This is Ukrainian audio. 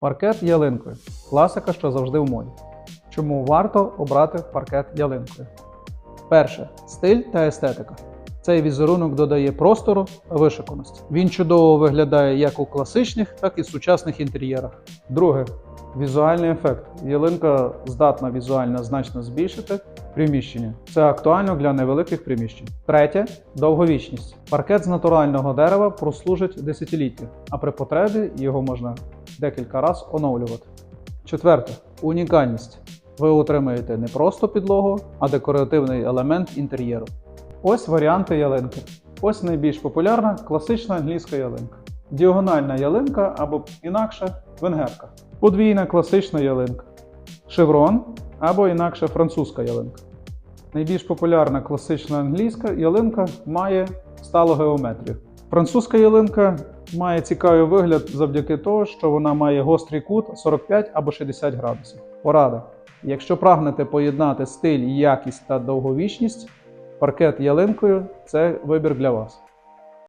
Паркет ялинкою. Класика, що завжди в моді. Чому варто обрати паркет ялинкою? Перше стиль та естетика. Цей візерунок додає простору та вишиканості. Він чудово виглядає як у класичних, так і сучасних інтер'єрах. Друге візуальний ефект. Ялинка здатна візуально значно збільшити приміщення. Це актуально для невеликих приміщень. Третє довговічність. Паркет з натурального дерева прослужить десятиліття, а при потребі його можна декілька разів оновлювати. Четверте унікальність. Ви отримаєте не просто підлогу, а декоративний елемент інтер'єру. Ось варіанти ялинки. Ось найбільш популярна класична англійська ялинка. Діагональна ялинка або інакше венгерка. Подвійна класична ялинка. Шеврон або інакше французька ялинка. Найбільш популярна класична англійська ялинка має сталу геометрію. Французька ялинка має цікавий вигляд завдяки того, що вона має гострий кут 45 або 60 градусів. Порада. Якщо прагнете поєднати стиль, якість та довговічність, паркет ялинкою це вибір для вас.